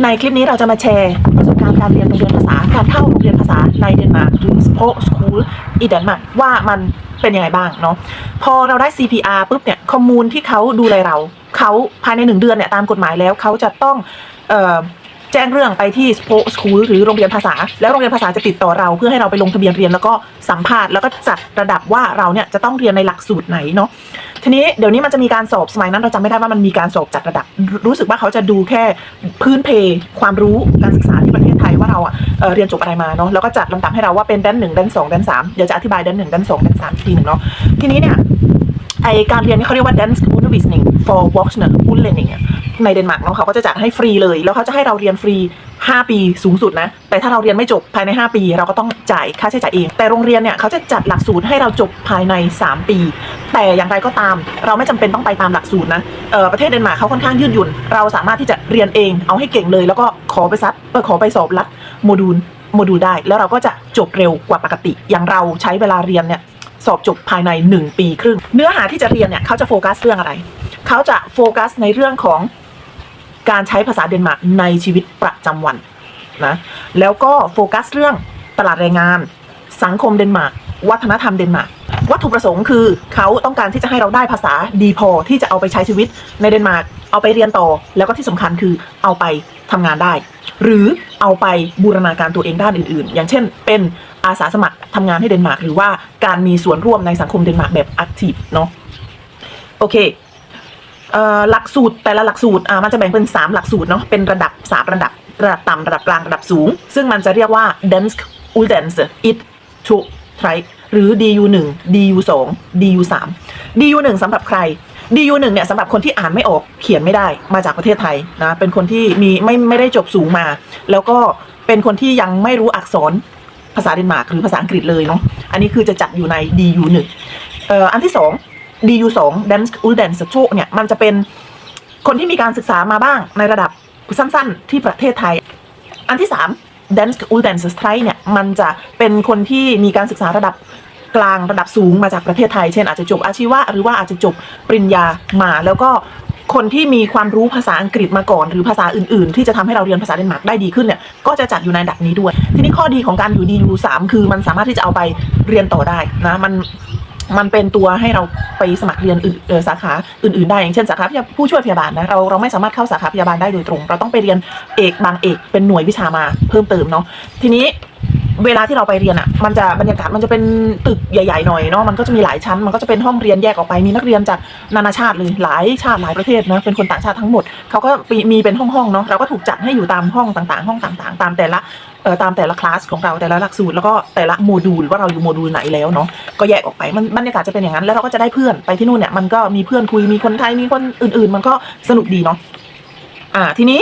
ในคลิปนี้เราจะมาแชร์ประสบการณ์การเรียนโรงเรียนภาษา การเข้าโรงเรียนภาษาในเดนมาร์กหรือสโพสคูลอีเดนมาร์กว่ามันเป็นยังไงบ้างเนาะพอเราได้ CPR ปุ๊บเนี่ยข้อมูลที่เขาดูแลเราเขาภายในหนึ่งเดือนเนี่ยตามกฎหมายแล้วเขาจะต้องเอ่อ แจ้งเรื่องไปที่ Sport School หรือโรงเรียนภาษา แล้วโรงเรียนภาษาจะติดต่อเราเพื่อให้เราไปลงทะเบียนเรียนแล้วก็สัมภาษณ์แล้วก็จัดระดับว่าเราเนี่ยจะต้องเรียนในหลักสูตรไหนเนาะทีนี้เดี๋ยวนี้มันจะมีการสอบสมัยนั้นเราจำไม่ได้ว่ามันมีการสอบจัดระดับ รู้สึกว่าเขาจะดูแค่พื้นเพความรู้การศึกษาที่ประเทศไทยว่าเราอะเรียนจบอะไรมาเนาะแล้วก็จัดลำดับให้เราว่าเป็นแดนหนึ่งแดนสองแดนสามเดี๋ยวจะอธิบายแดนหนึ่งแดนสองแดนสามทีหนึ่งเนาะทีนี้เนี่ยไอการเรียนนี่เขาเรียกว่า dance undervisning for voxner u n l e r n i n g ในเดนมาร์กเนาะเขาก็จะจัดให้ฟรีเลย แล้วเขาจะให้เราเรียนฟรี 5 ปีสูงสุดนะ แต่ถ้าเราเรียนไม่จบภายใน 5 ปี เราก็ต้องจ่ายค่าใช้จ่ายเอง แต่โรงเรียนเนี่ยเขาจะจัดหลักสูตรให้เราจบภายใน 3 ปี แต่อย่างไรก็ตาม เราไม่จำเป็นต้องไปตามหลักสูตรนะเออประเทศเดนมาร์กเขาค่อนข้างยืดหยุ่น เราสามารถที่จะเรียนเองเอาให้เก่งเลย แล้วก็ขอไปซัดเออขอไปสอบรัดโมดูลโมดูลได้ แล้วเราก็จะจบเร็วกว่าปกติ อย่างเราใช้เวลาเรียนเนี่ยสอบจบภายใน 1 ปีครึ่ง เนื้อหาที่จะเรียนเนี่ยเขาจะโฟกัสเรื่องอะไร เขาจะโฟกัสในเรื่องของ การใช้ภาษาเดนมาร์กในชีวิตประจำวันนะแล้วก็โฟกัสเรื่องตลาดแรงงาน สังคมเดนมาร์กวัฒนธรรมเดนมาร์กวัตถุประสงค์คือเขาต้องการที่จะให้เราได้ภาษาดีพอที่จะเอาไปใช้ชีวิตในเดนมาร์กเอาไปเรียนต่อ แล้วก็ที่สำคัญคือเอาไปทำงานได้ หรือเอาไปบูรณาการตัวเองด้านอื่นๆ อย่างเช่น เป็นอาสาสมัครทำงานให้เดนมาร์กหรือว่าการมีส่วนร่วมในสังคมเดนมาร์กแบบแอคทีฟเนาะโอเค หลักสูตรแต่ละหลักสูตรมันจะแบ่งเป็น 3 หลักสูตรเนาะเป็นระดับ3ระดับระดับต่ำระดับกลางระดับสูง ซึ่งมันจะเรียกว่า Dansk u l d a n s it to try หรือ DU 1 DU 2 DU 3 DU 1สำหรับใคร DU 1เนี่ยสำหรับคนที่อ่านไม่ออกเขียนไม่ได้มาจากประเทศไทยนะเป็นคนที่มีไม่ไม่ได้จบสูงมา แล้วก็เป็นคนที่ยังไม่รู้อักษรภาษาเดนมาร์กหรือภาษาอังกฤษเลยเนาะอันนี้คือจะจัดอยู่ใน DU 1เอ่ออันที่สอง DU 2 Dansk u l d a n s t o เนี่ยมันจะเป็นคนที่มีการศึกษามาบ้างในระดับสั้นๆ ที่ประเทศไทย อันที่ 3 Dansk u l d a n s t r i เนี่ยมันจะเป็นคนที่มีการศึกษาระดับกลางระดับสูงมาจากประเทศไทย เช่นอาจจะจบอาชีวะหรือว่าอาจจะจบปริญญามาแล้วก็คนที่มีความรู้ภาษาอังกฤษมาก่อน หรือภาษาอื่นๆ ที่จะทำให้เราเรียนภาษาเดนมาร์กได้ดีขึ้นเนี่ยก็จะจัดอยู่ในดับนี้ด้วย ทีนี้ข้อดีของการอยู่ DU 3คือมันสามารถที่จะเอาไปเรียนต่อได้นะมัน มันเป็นตัวให้เราไปสมัครเรียนอื่นสาขาอื่นๆได้อย่างเช่นสาขาผู้ช่วยพยาบาลนะเราเราไม่สามารถเข้าสาขาพยาบาลได้โดยตรง เราต้องไปเรียนเอกบางเอกเป็นหน่วยวิชามาเพิ่มเติมเนาะทีนี้ เวลาที่เราไปเรียนอะ มันจะบรรยากาศมันจะเป็นตึกใหญ่ๆหน่อยเนาะมันก็จะมีหลายชั้น มันก็จะเป็นห้องเรียนแยกออกไปมีนักเรียนจากนานาชาติเลยหลายชาติหลายประเทศนะเป็นคนต่างชาติทั้งหมดเขาก็มีมีเป็นห้องๆเนาะเราก็ถูกจัดให้อยู่ตามห้องต่างๆ ห้องต่างๆ ตามแต่ละเอ่อตามแต่ละคลาสของเราแต่ละหลักสูตรแล้วก็แต่ละโมดูลว่าเราอยู่โมดูลไหนแล้วเนาะก็แยกออกไปมันบรรยากาศจะเป็นอย่างนั้นแล้วเราก็จะได้เพื่อนไปที่นู่นเนี่ยมันก็มีเพื่อนคุยมีคนไทยมีคนอื่น ๆ มันก็สนุกดีเนาะอ่าทีนี้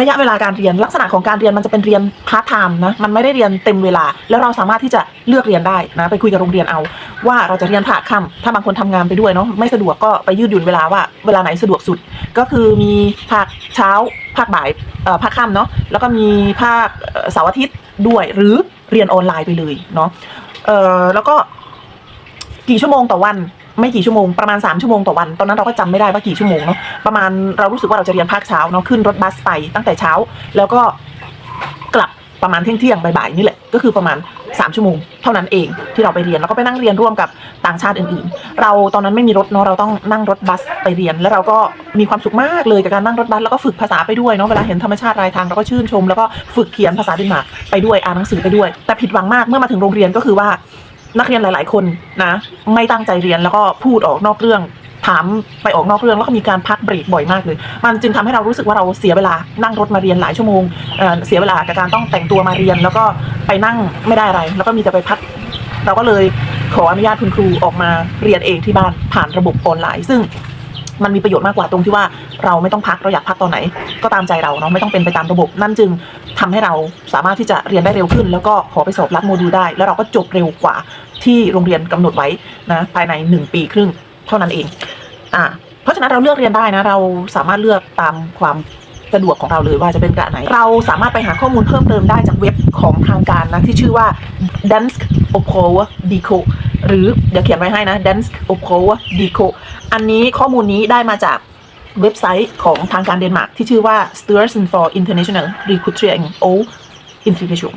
ระยะเวลาการเรียนลักษณะของการเรียนมันจะเป็นเรียนพาร์ทไทม์นะมันไม่ได้เรียนเต็มเวลา แล้วเราสามารถที่จะเลือกเรียนได้นะไปคุยกับโรงเรียนเอา ว่าเราจะเรียนภาคค่ำถ้าบางคนทำงานไปด้วยเนาะไม่สะดวกก็ไปยืดหยุ่นเวลาว่าเวลาไหนสะดวกสุด ก็คือมีภาคเช้าภาคบ่ายเอ่อภาคค่ำเนาะแล้วก็มีภาคเสาร์อาทิตย์ด้วยหรือเรียนออนไลน์ไปเลยเนาะเอ่อแล้วก็กี่ชั่วโมงต่อวันไม่กี่ชั่วโมงประมาณ 3 ชั่วโมงต่อวัน ตอนนั้นเราก็จำไม่ได้ว่ากี่ชั่วโมงเนาะ ประมาณเรารู้สึกว่าเราจะเรียนภาคเช้าเนาะขึ้นรถบัสไปตั้งแต่เช้า แล้วก็กลับประมาณเที่ยงเที่ยงบ่ายๆนี่แหละก็คือประมาณ 3 ชั่วโมงเท่านั้นเองที่เราไปเรียนแล้วก็ไปนั่งเรียนร่วมกับต่างชาติอื่นๆ เราตอนนั้นไม่มีรถเนาะเราต้องนั่งรถบัสไปเรียน แล้วเราก็มีความสุขมากเลยกับการนั่งรถบัสแล้วก็ฝึกภาษาไปด้วยเนาะเวลาเห็นธรรมชาติรายทางเราก็ชื่นชม แล้วก็ฝึกเขียนภาษาเดนมาร์กไปด้วยอ่านหนังสือไปด้วย แต่ผิดหวังมากเมื่อมาถึงโรงเรียนก็คือว่านักเรียนหลาย ๆ คนนะ ไม่ตั้งใจเรียนแล้วก็พูดออกนอกเรื่อง ถามไปออกนอกเรื่องแล้วก็มีการพักเบรกบ่อยมากเลย มันจึงทำให้เรารู้สึกว่าเราเสียเวลานั่งรถมาเรียนหลายชั่วโมงเเสียเวลากับการต้องแต่งตัวมาเรียน แล้วก็ไปนั่งไม่ได้อะไร แล้วก็มีแต่ไปพัก เราก็เลยขออนุญาตคุณครูออกมาเรียนเองที่บ้านผ่านระบบออนไลน์ ซึ่งมันมีประโยชน์มากกว่าตรงที่ว่าเราไม่ต้องพักเราอยากพักตอนไหน ก็ตามใจเราเนาะไม่ต้องเป็นไปตามระบบ นั่นจึงทำให้เราสามารถที่จะเรียนได้เร็วขึ้น แล้วก็ขอไปสอบรัดโมดูลได้ แล้วเราก็จบเร็วกว่าที่โรงเรียนกำหนดไว้นะภายใน 1 ปีครึ่ง เท่านั้นเอง อ่า เพราะฉะนั้นเราเลือกเรียนได้นะ เราสามารถเลือกตามความสะดวกของเราเลยว่าจะเป็นกะไหน เราสามารถไปหาข้อมูลเพิ่มเติมได้จากเว็บของทางการนะ ที่ชื่อว่า Dansk o p o w Deco หรือเดี๋ยวเขียนไว้ให้นะ Dansk o p o w Deco อันนี้ข้อมูลนี้ได้มาจากเว็บไซต์ของทางการเดนมาร์กที่ชื่อว่า Styrelsen for International recruiting o Integration